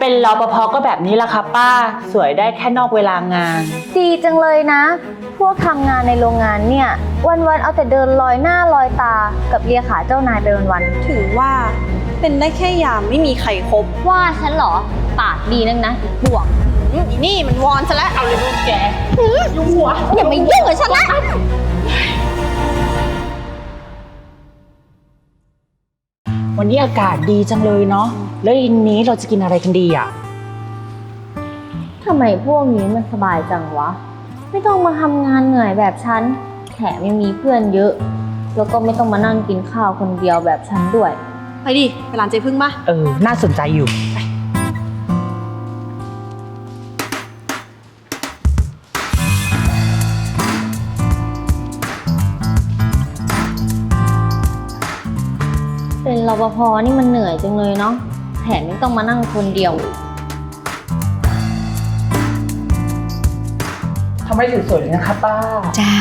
เป็นรปภก็แบบนี้ละค่ะป้า สวยได้แค่นอกเวลางาน ดีจังเลยนะ พวกทำงานในโรงงานเนี่ย วันๆเอาแต่เดินลอยหน้าลอยตากับเลียขาเจ้านายไปวันถือว่าเป็นได้แค่ยามไม่มีใครครบๆว่าฉันเหรอ ปากดีนักนะบวกอืมอีนี่มันวอนซะแล้วเอาเลยลูกแกอย่ามายุ่งกับฉันนะ วันนี้อากาศดีจังเลยเนาะ แล้วทีนี้เราจะกินอะไรกันดีอะ ทำไมพวกนี้มันสบายจังวะ ไม่ต้องมาทำงานเหนื่อยแบบฉัน แถมยังมีเพื่อนเยอะ แล้วก็ไม่ต้องมานั่งกินข้าวคนเดียวแบบฉันด้วย ไปดิ ไปร้านเจ๊พึ่งปะเออ น่าสนใจอยู่ เป็นรปภนี่มันเหนื่อยจังเลยเนาะ แถมยังต้องมานั่งคนเดียว ทำไมถึงสวยเลยนะคะป้า จ้า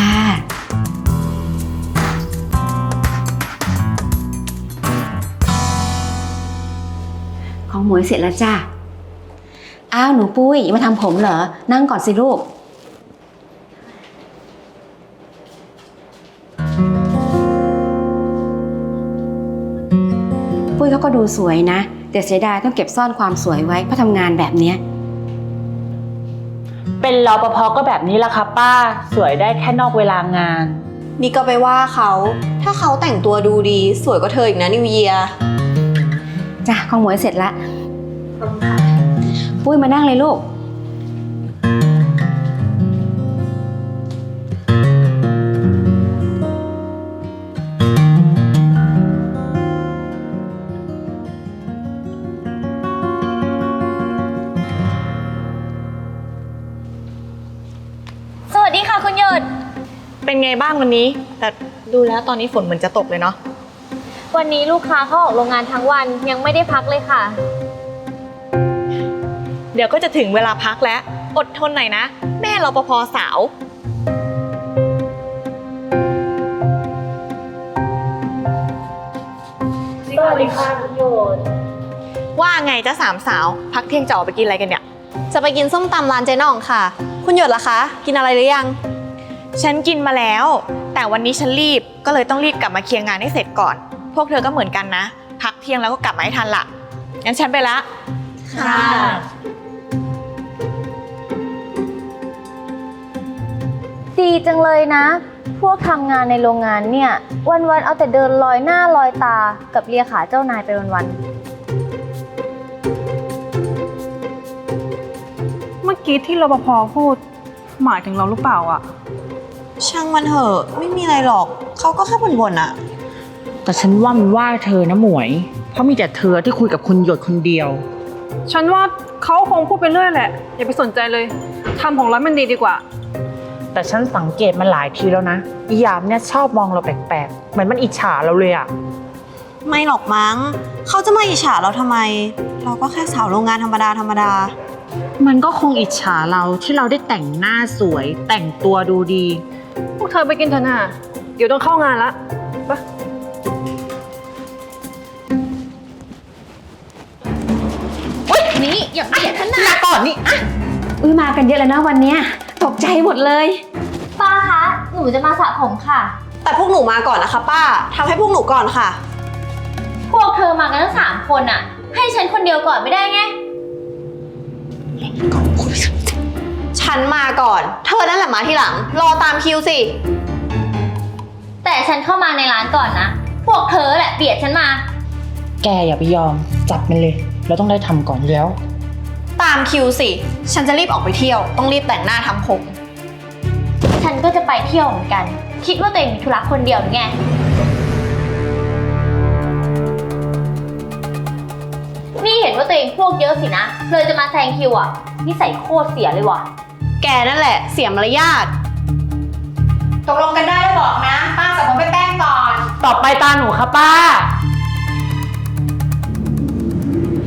ของหมวยเสร็จแล้วจ้า อ้าวหนูปุ้ยมาทำผมเหรอ นั่งก่อนสิลูก ปุ้ยเขาก็ดูสวยนะ แต่เสียดายต้องเก็บซ่อนความสวยไว้เพราะทำงานแบบเนี้ย เป็นรปภก็แบบนี้ละค่ะป้า สวยได้แค่นอกเวลางาน นี่ก็ไปว่าเขา ถ้าเขาแต่งตัวดูดีสวยกว่าเธออีกนะนิวเยียจ้ะของหมวยเสร็จละปุ้ยมานั่งเลยลูก เป็นไงบ้างวันนี้ แต่ดูแล้วตอนนี้ฝนเหมือนจะตกเลยเนาะ วันนี้ลูกค้าเขาออกโรงงานทั้งวันยังไม่ได้พักเลยค่ะ เดี๋ยวก็จะถึงเวลาพักแล้ว อดทนหน่อยนะ แม่รปภสาว สวัสดีค่ะคุณหยดว่าไงจ้าสามสาว พักเที่ยงจะออกไปกินอะไรกันเนี่ย จะไปกินส้มตำร้านเจ๊น่องค่ะ คุณหยดล่ะคะ กินอะไรหรือยัง ฉันกินมาแล้ว แต่วันนี้ฉันรีบก็เลยต้องรีบกลับมาเคลียร์งานให้เสร็จก่อน พวกเธอก็เหมือนกันนะ พักเที่ยงแล้วก็กลับมาให้ทันละงั้นฉันไปละ ค่ะ ดีจังเลยนะ พวกทำงานในโรงงานเนี่ย วันๆเอาแต่เดินลอยหน้าลอยตากับเลียขาเจ้านายไปวันเมื่อกี้ที่รปภพูด หมายถึงเราหรือเปล่าอะ ช่างมันเถอะไม่มีอะไรหรอก เขาก็แค่บ่นๆอะแต่ฉันว่ามันว่าเธอนะหมวย เพราะมีแต่เธอที่คุยกับคุณหยดคนเดียว ฉันว่าเขาคงพูดไปเรื่อยแหละ อย่าไปสนใจเลยทำของเรามันดีดีกว่า แต่ฉันสังเกตมาหลายทีแล้วนะอียามเนี่ยชอบมองเราแปลกๆ เหมือนมันอิจฉาเราเลยอะไม่หรอกมั้ง เขาจะมาอิจฉาเราทำไม เราก็แค่สาวโรงงานธรรมดาธรรมดามันก็คงอิจฉาเราที่เราได้แต่งหน้าสวย แต่งตัวดูดีพวก เธอไปกินเถอะนะเดี๋ยวต้องเข้างานละไปนี่อย่าเบียดฉันนะลาก่อนนี่อะอุ้ยมากันเยอะแล้วนะวันเนี้ยตกใจหมดเลยๆป้าคะ หนูจะมาสระผมค่ะ แต่พวกหนูมาก่อนนะคะ ป้าทำให้พวกหนูก่อนค่ะ พวกเธอมากันทั้งสามคนอะให้ฉันคนเดียวก่อนไม่ได้ไง ฉันมาก่อน เธอนั่นแหละมาที่หลัง รอตามคิวสิ แต่ฉันเข้ามาในร้านก่อนนะ พวกเธอแหละเบียดฉันมา แกอย่าไปยอม จับมันเลย เราต้องได้ทำก่อนแล้ว ตามคิวสิ ฉันจะรีบออกไปเที่ยว ต้องรีบแต่งหน้าทำผม ฉันก็จะไปเที่ยวเหมือนกัน คิดว่าตัวเองมีธุระคนเดียวหรือไง นี่เห็นว่าตัวเองพวกเยอะสินะ เลยจะมาแซงคิวอะนิสัยโคตรเสียเลยว่ะแก นั่นแหละ เสียมารยาท ตกลงกันได้แล้วบอกนะ ป้าสระผมไปแป้งก่อน ต่อไปตาหนูค่ะป้า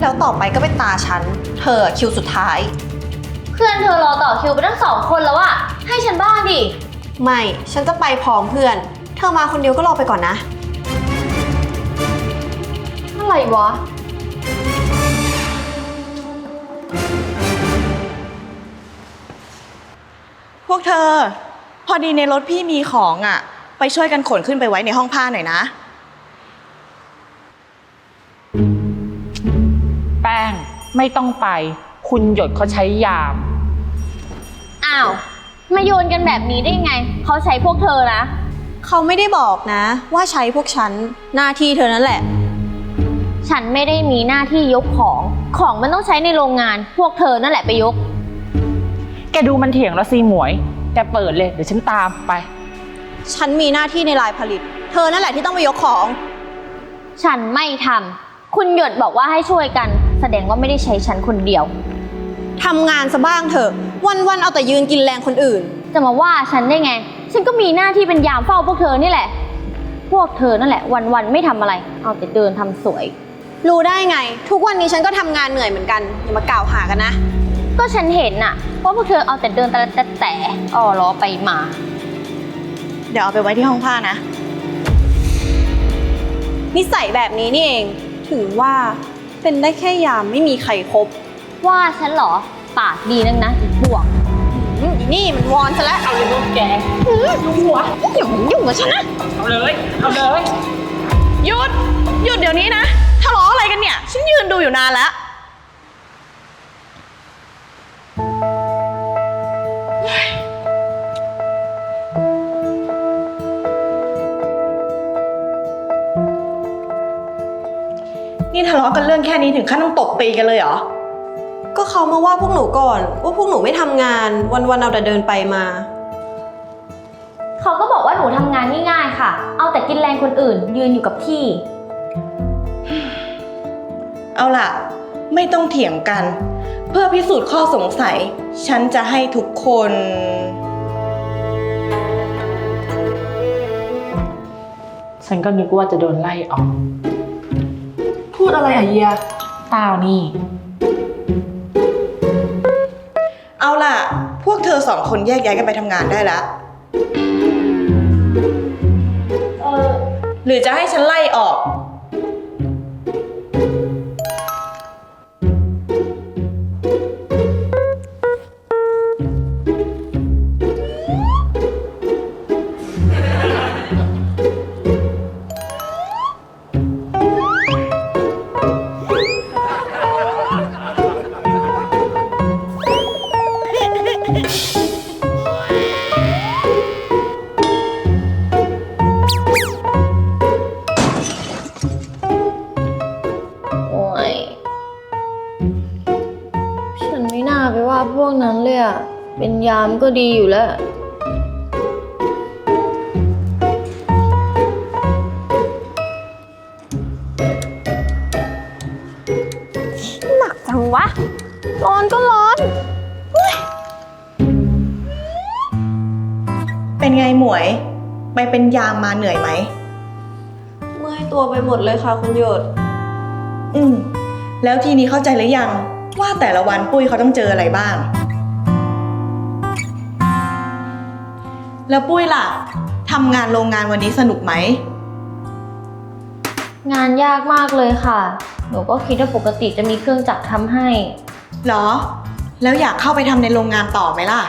แล้วต่อไปก็เป็นตาฉัน เธอคิวสุดท้าย เพื่อนเธอรอต่อคิวไปตั้งสองคนแล้วอะให้ฉันบ้างดิ ไม่ ฉันจะไปพร้อมเพื่อน เธอมาคนเดียวก็รอไปก่อนนะ อะไรวะ วกเธอ พอดีในรถพี่มีของอะไปช่วยกันขนขึ้นไปไว้ในห้องผ้าหน่อยนะ แป้งไม่ต้องไป คุณหยดเขาใช้ยาม อ้าว มาโยนกันแบบนี้ได้ไง เขาใช้พวกเธอนะ เขาไม่ได้บอกนะ ว่าใช้พวกฉันหน้าที่เธอนั่นแหละ ฉันไม่ได้มีหน้าที่ยกของ ของมันต้องใช้ในโรงงาน พวกเธอนั่นแหละไปยก แกดูมันเถียงแล้วซีหมวย แกเปิดเลย เดี๋ยวฉันตามไป ฉันมีหน้าที่ในลายผลิต เธอนั่นแหละที่ต้องไปยกของ ฉันไม่ทำ คุณหยดบอกว่าให้ช่วยกัน แสดงว่าไม่ได้ใช้ฉันคนเดียว ทำงานซะบ้างเถอะ วันๆเอาแต่ยืนกินแรงคนอื่น จะมาว่าฉันได้ไง ฉันก็มีหน้าที่เป็นยามเฝ้าพวกเธอนี่แหละ พวกเธอนั่นแหละ วันๆไม่ทำอะไร เอาแต่เดินทำสวย รู้ได้ไง ทุกวันนี้ฉันก็ทำงานเหนื่อยเหมือนกัน อย่ามากล่าวหากันนะ ก็ฉันเห็นน่ะว่าพวกเธอเอาแต่เดินแต่แต่แต่อ้อล้อไปมา เดี๋ยวเอาไปไว้ที่ห้องผ้านะ นิสัยแบบนี้นี่เองถึงว่าเป็นได้แค่ยามไม่มีใครครบ ว่าฉันเหรอ ปากดีนักนะอีพวกอืมอีนี่มันวอนซะแล้ว เอาเลยลูกแกอย่ามายุ่งกับฉันนะ เอาเลย เอาเลย หยุด หยุดเดี๋ยวนี้นะทะเลาะอะไรกันเนี่ย ฉันยืนดูอยู่นานแล้ว ทะเลาะกันเรื่องแค่นี้ถึงขั้นต้องตบตีกันเลยเหรอ ก็เขามาว่าพวกหนูก่อน ว่าพวกหนูไม่ทำงานวันๆเอาแต่เดินไปมา เขาก็บอกว่าหนูทำงานง่ายๆค่ะ เอาแต่กินแรงคนอื่น ยืนอยู่กับที่ เอาล่ะ ไม่ต้องเถียงกัน เพื่อพิสูจน์ข้อสงสัย ฉันจะให้ทุกคน ฉันก็นึกว่าจะโดนไล่ออก พูดอะไรอะเฮีย เปล่านี่ เอาล่ะ พวกเธอสองคนแยกย้ายกันไปทำงานได้แล้ว เออ หรือจะให้ฉันไล่ออก ยามก็ดีอยู่แล้ว หนักจังวะ ร้อนก็ร้อน เป็นไงหมวย ไปเป็นยามมาเหนื่อยไหม เมื่อยตัวไปหมดเลยค่ะคุณหยด อืม แล้วทีนี้เข้าใจหรือยัง ว่าแต่ละวันปุ้ยเขาต้องเจออะไรบ้าง แล้วปุ้ยล่ะทำงานโรงงานวันนี้สนุกไหม งานยากมากเลยค่ะ หนูก็คิดว่าปกติจะมีเครื่องจักรทำให้หรอ แล้วอยากเข้าไปทำในโรงงานต่อไหมล่ะ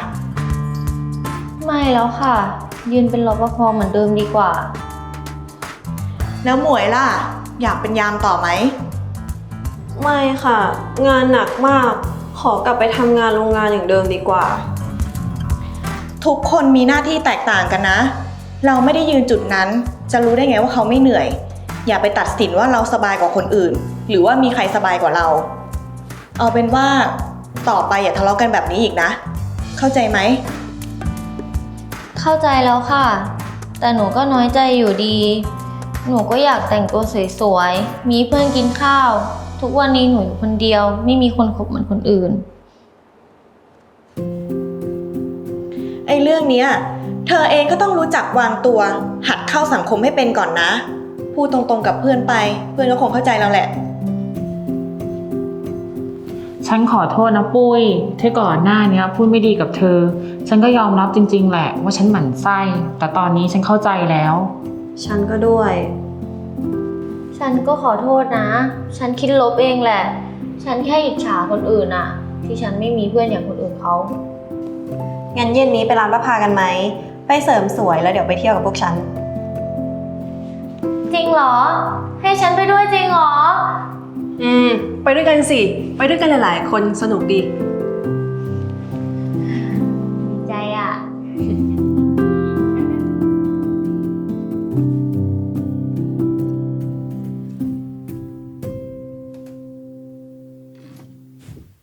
ไม่แล้วค่ะ ยืนเป็นรปภเหมือนเดิมดีกว่า แล้วหมวยล่ะ อยากเป็นยามต่อไหม ไม่ค่ะ งานหนักมาก ขอกลับไปทำงานโรงงานอย่างเดิมดีกว่า ทุกคนมีหน้าที่แตกต่างกันนะ เราไม่ได้ยืนจุดนั้น จะรู้ได้ไงว่าเขาไม่เหนื่อย อย่าไปตัดสินว่าเราสบายกว่าคนอื่น หรือว่ามีใครสบายกว่าเรา เอาเป็นว่าต่อไปอย่าทะเลาะกันแบบนี้อีกนะ เข้าใจไหม เข้าใจแล้วค่ะ แต่หนูก็น้อยใจอยู่ดี หนูก็อยากแต่งตัวสวยๆ มีเพื่อนกินข้าว ทุกวันนี้หนูอยู่คนเดียว ไม่มีคนคบเหมือนคนอื่น อ้เรื่องเนี้ยเธอเองก็ต้องรู้จักวางตัว หัดเข้าสังคมให้เป็นก่อนนะ พูดตรงๆกับเพื่อนไป เพื่อนก็คงเข้าใจเราแหละ ฉันขอโทษนะปุ้ยที่ก่อนหน้าเนี้ยพูดไม่ดีกับเธอ ฉันก็ยอมรับจริง ๆ แหละว่าฉันหมั่นไส้ แต่ตอนนี้ฉันเข้าใจแล้ว ฉันก็ด้วย ฉันก็ขอโทษนะ ฉันคิดลบเองแหละ ฉันแค่อิจฉาคนอื่นอะที่ฉันไม่มีเพื่อนอย่างคนอื่นเขา งั้นเย็นนี้ไปร้านประพากันไหม ไปเสริมสวยแล้วเดี๋ยวไปเที่ยวกับพวกฉัน จริงเหรอ ให้ฉันไปด้วยจริงเหรอ อืม ไปด้วยกันสิ ไปด้วยกันหลาย ๆ คนสนุกดีอ